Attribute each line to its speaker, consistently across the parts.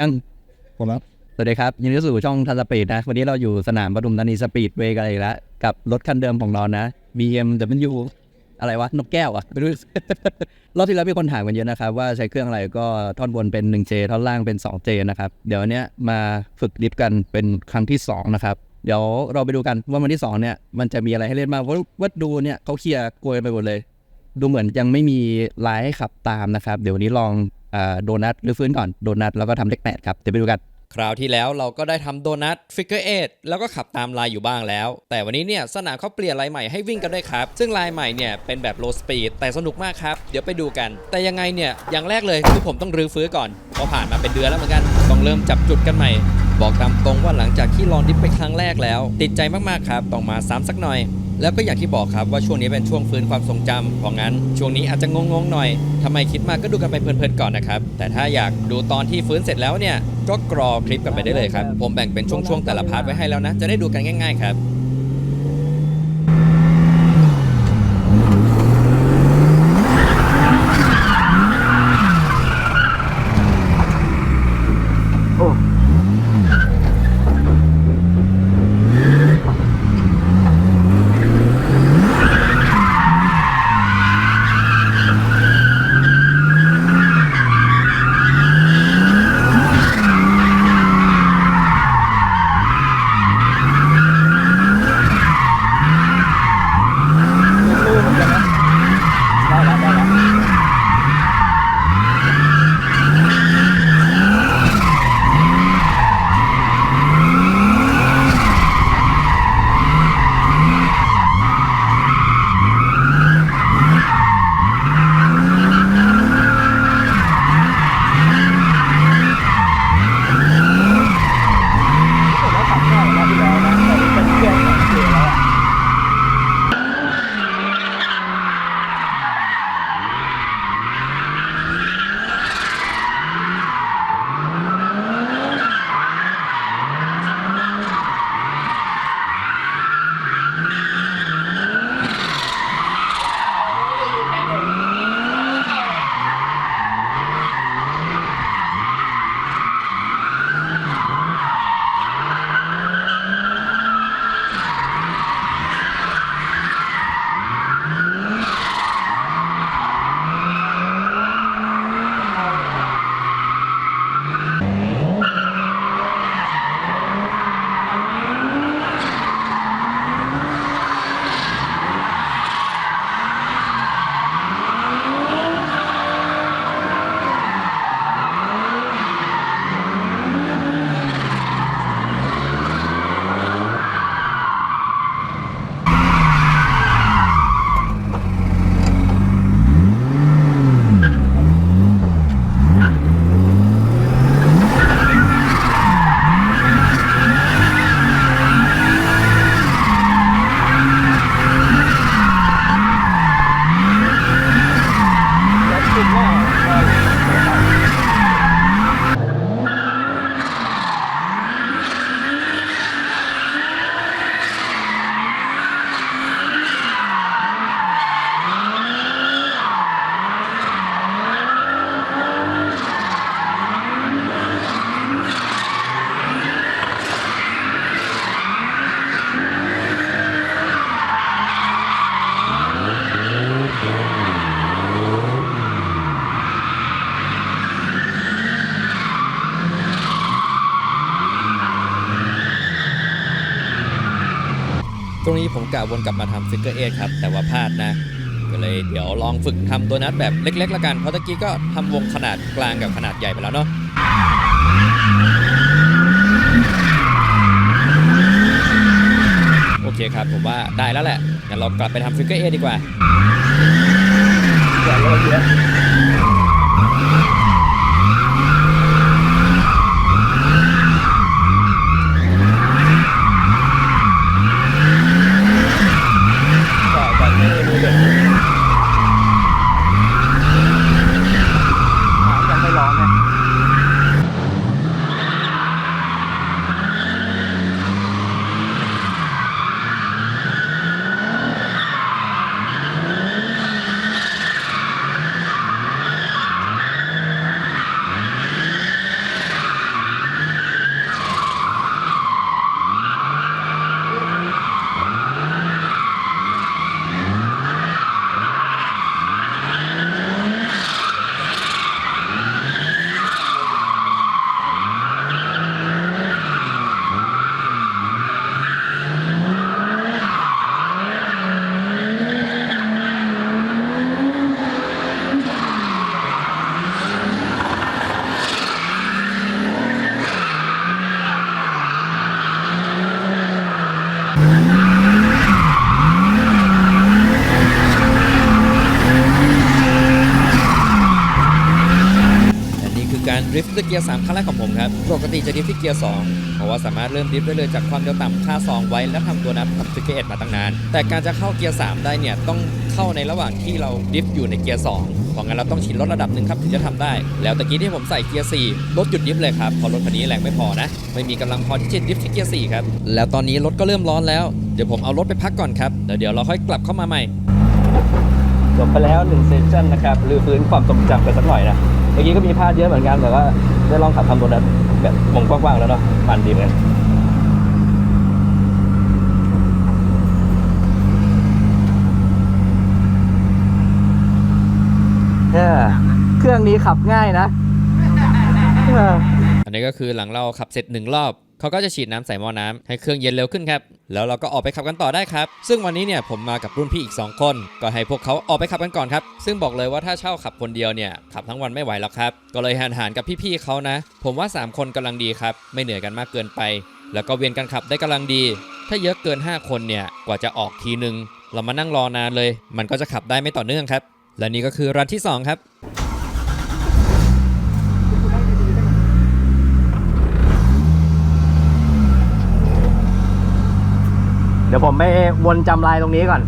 Speaker 1: ยัง
Speaker 2: ผมแล้ว
Speaker 1: สวัสดีครับ ยินดีต้อนรับสู่ช่องทันสปีดนะ วันนี้เราอยู่สนามปทุมธานีสปีดเวย์กันอีกแล้ว กับรถคันเดิมของเรานะ BMW อะไรวะ นกแก้วอะไม่รู้ รอบที่แล้วมีคนถามกันเยอะนะครับ ว่าใช้เครื่องอะไรก็ท่อนบนเป็น 1J ท่อนล่างเป็น 2J นะครับ เดี๋ยววันเนี้ยมาฝึกดริฟต์กันเป็นครั้งที่ 2 นะครับ เดี๋ยวเราไปดูกันว่าวันที่ 2 เนี่ย มันจะมีอะไรให้เล่นบ้างเพราะว่าดูเนี่ยเขาเคลียร์กลวยไปหมดเลย ดูเหมือนยังไม่มีลายให้ขับตามนะครับ เดี๋ยววันนี้ลองอ่า โดนัทหรือฟื้นก่อนโดนัทแล้วก็ทำเลขแปดครับเดี๋ยวไปดูกัน
Speaker 3: คราวที่แล้วเราก็ได้ทำโดนัทฟิกเกอร์เอแล้วก็ขับตามลายอยู่บ้างแล้ว แต่วันนี้เนี่ยสนามเขาเปลี่ยนลายใหม่ให้วิ่งกันด้วยครับ ซึ่งลายใหม่เนี่ยเป็นแบบ low speed แต่สนุกมากครับ เดี๋ยวไปดูกัน แต่ยังไงเนี่ยอย่างแรกเลยคือผมต้องรื้อฟื้นก่อนเพราะผ่านมาเป็นเดือนแล้วเหมือนกันต้องเริ่มจับจุดกันใหม่ บอกตามตรงว่าหลังจากที่ลองดิฟไปครั้งแรกแล้ว ติดใจมากๆครับต้องมาซ้ำสักหน่อย แล้วก็อย่างที่บอกครับว่าช่วงนี้เป็นช่วงฟื้นความทรงจำเพราะงั้น ช่วงนี้อาจจะงงๆหน่อยทำไมคิดมากก็ดูกันไปเพลินๆก่อนนะครับ แต่ถ้าอยากดูตอนที่ฟื้นเสร็จแล้วเนี่ยก็กรอคลิปกันไปได้เลยครับ ผมแบ่งเป็นช่วงๆแต่ละพาร์ทไว้ให้แล้วนะ จะได้ดูกันง่ายๆครับ
Speaker 2: งนี้
Speaker 3: ผมกะวนกลับมาทำฟิกเกอร์เอทครับ แต่ว่าพลาดนะ ก็เลยเดี๋ยวลองฝึกทำตัวนัดแบบเล็กๆละกัน เพราะตะกี้ก็ทำวงขนาดกลางกับขนาดใหญ่ไปแล้วเนาะโอเคครับผมว่าได้แล้วแหละงั้นเรากลับไปทำฟิกเกอร์เอทดีกว่า
Speaker 2: อย่าโลดเยอะแต่แต่ไม่รู้เลยน้ำยังไม่ร้อนนะ
Speaker 3: กียร์3ครั้งแรกของผมครับ ปกติจะดิฟที่เกียร์ 2 เพราะว่าสามารถเริ่มดิฟได้เลยจากความเร็วต่ำค่าซองไว้ แล้วทำตัวนับกับฟิกเกอร์เอมาตั้งนาน แต่การจะเข้าเกียร์ 3 ได้เนี่ยต้องเข้าในระหว่างที่เราดิฟอยู่ในเกียร์ 2 เพราะงั้นเราต้องชินลดระดับหนึ่งครับถึงจะทำได้ แล้วตะกี้ที่ผมใส่เกียร์ 4 รถหยุดดิฟเลยครับเพราะรถคันนี้แรงไม่พอนะ ไม่มีกำลังพอที่จะดิฟที่เกียร์ 4 ครับ แล้วตอนนี้รถก็เริ่มร้อนแล้ว เดี๋ยวผมเอารถไปพักก่อนครับ เดี๋ยวเดี๋ยวเราค่อยกลับเข้ามาใหม่
Speaker 2: จบไปแล้วหนึ่งเซสชั่นนะครับรื้อฟื้นความทรงจำกันสักหน่อยนะ เมื่อกี้ก็มีพลาดเยอะเหมือนกันแต่ว่าได้ลองขับทำตัวนั้นแบบวงกว้างๆแล้วเนาะมันดีเหมือนกันเออเครื่องนี้ขับง่ายนะ อั
Speaker 3: นนี้ก็คือหลังเราขับเสร็จหนึ่งรอบเขาก็จะฉีดน้ำใส่หม้อน้ำให้เครื่องเย็นเร็วขึ้นครับ แล้วเราก็ออกไปขับกันต่อได้ครับ ซึ่งวันนี้เนี่ยผมมากับรุ่นพี่อีก 2 คน ก็ให้พวกเขาออกไปขับกันก่อนครับ ซึ่งบอกเลยว่าถ้าเช่าขับคนเดียวเนี่ยขับทั้งวันไม่ไหวแล้วครับ ก็เลยหันหารกับพี่ๆเขานะ ผมว่า 3 คนกำลังดีครับ ไม่เหนื่อยกันมากเกินไป แล้วก็เวียนกันขับได้กำลังดี ถ้าเยอะเกิน 5 คนเนี่ย กว่าจะออกทีนึง เรามานั่งรอนานเลย มันก็จะขับได้ไม่ต่อเนื่องครับ และนี่ก็คือรันที่สองครับ
Speaker 2: ดี๋ยวผมไปวนจำลายตรงนี้ก่อน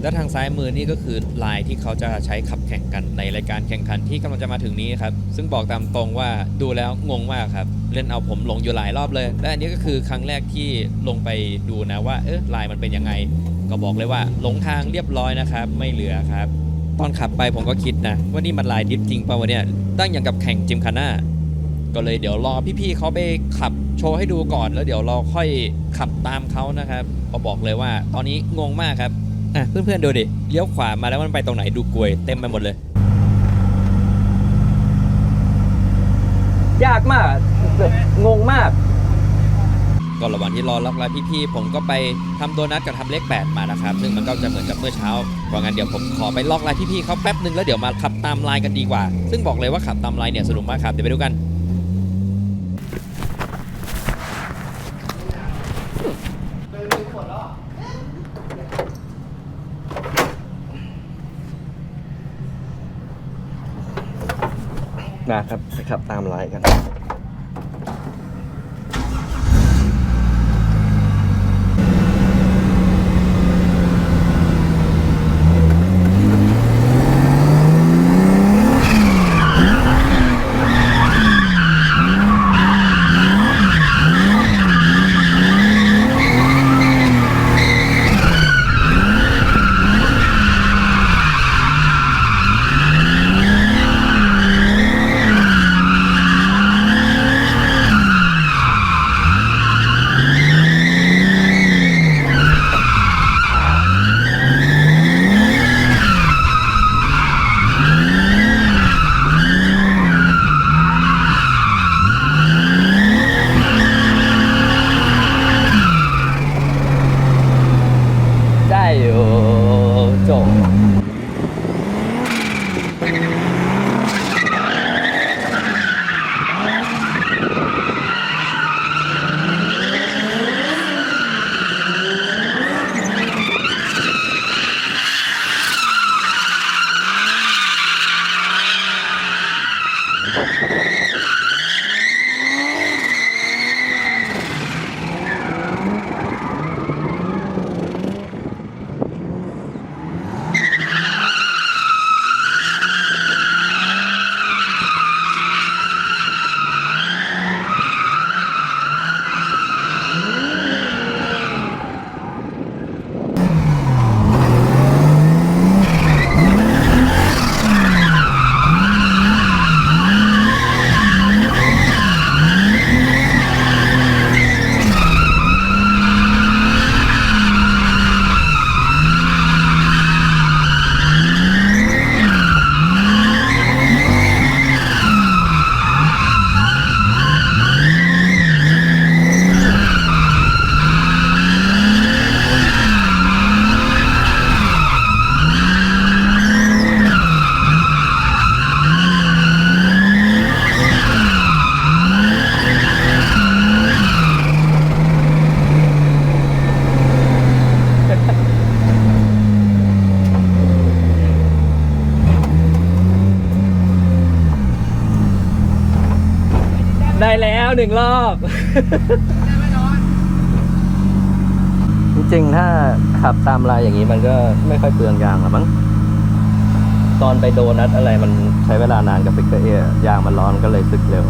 Speaker 3: และ นี่ก็คือลายที่เขาจะใช้ขับแข่งกันในรายการแข่งขันที่กำลังจะมาถึงนี้ครับซึ่งบอกตามตรงว่าดูแล้วงงมากครับเล่นเอาผมหลงอยู่หลายรอบเลย และอันนี้ก็คือครั้งแรกที่ลงไปดูนะว่าเออลายมันเป็นยังไง ก็บอกเลยว่าหลงทางเรียบร้อยนะครับ ไม่เหลือครับ ตอนขับไปผมก็คิดนะ ว่านี่มันลายดิฟจริงป่าวะเนี่ยตั้งอย่างกับแข่งจิมคาน่าก็เลยเดี๋ยวรอพี่ๆเขาไปขับโชว์ให้ดูก่อนแล้วเดี๋ยวเราค่อยขับตามเขานะครับก็บอกเลยว่า ตอนนี้งงมากครับ อะเพื่อนๆดูดิเลี้ยวขวามาแล้วมันไปตรงไหนดูกลวยเต็มไปหมดเลย
Speaker 2: ยากมากแบบงงมาก
Speaker 3: ก็ระหว่างที่รอล็อกไลน์พี่ๆผมก็ไปทำโดนัทกับทำเลข8มานะครับ ซึ่งมันก็จะเหมือนกับเมื่อเช้าเพราะงั้นเดี๋ยวผมขอไปล็อกไลน์พี่ๆเขาแป๊บหนึ่งแล้วเดี๋ยวมาขับตามไลน์กันดีกว่า ซึ่งบอกเลยว่าขับตามไลน์เนี่ยสนุกมากครับเดี๋ยวไปดูกัน
Speaker 2: นะครับไปขับตามไลน์กัน หนึ่งรอบจริงๆ ถ้าขับตามลายอย่างนี้มันก็ไม่ค่อยเปลืองยางหรอมั้งตอนไปโดนัทอะไรมันใช้เวลานานกับฟิกเกอร์เอยางมันร้อนก็เลยสึกเร็ว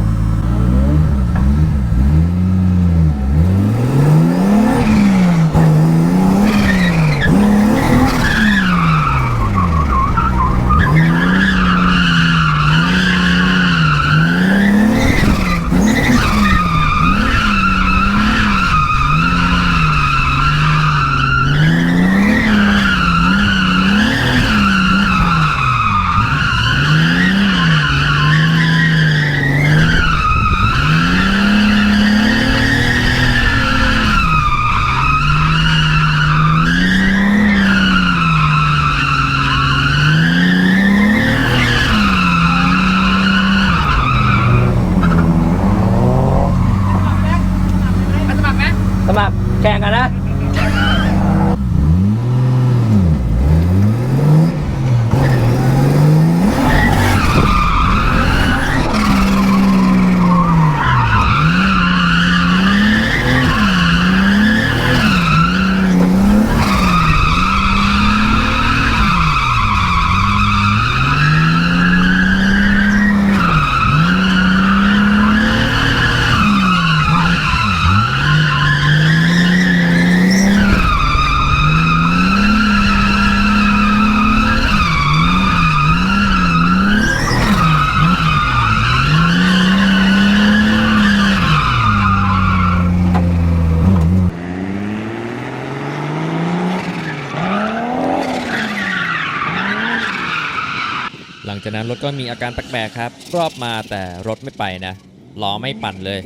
Speaker 3: รถก็มีอาการแปลกๆครับ รอบมาแต่รถไม่ไปนะล้อไม่ปั่นเลย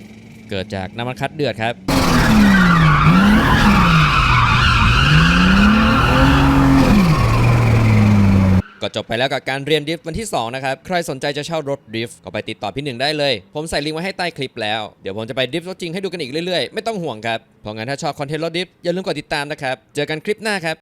Speaker 3: เกิดจากน้ำมันคัดเดือดครับ ก็จบไปแล้วกับการเรียนดริฟต์วันที่ 2 นะครับ ใครสนใจจะเช่ารถดริฟต์ก็ไปติดต่อพี่หนึ่งได้เลย ผมใส่ลิงก์ไว้ให้ใต้คลิปแล้ว เดี๋ยวผมจะไปดริฟต์รถจริงให้ดูกันอีกเรื่อยๆ ไม่ต้องห่วงครับเพราะงั้นถ้าชอบคอนเทนต์รถดริฟต์อย่าลืมกดติดตามนะครับ เจอกันคลิปหน้าครับ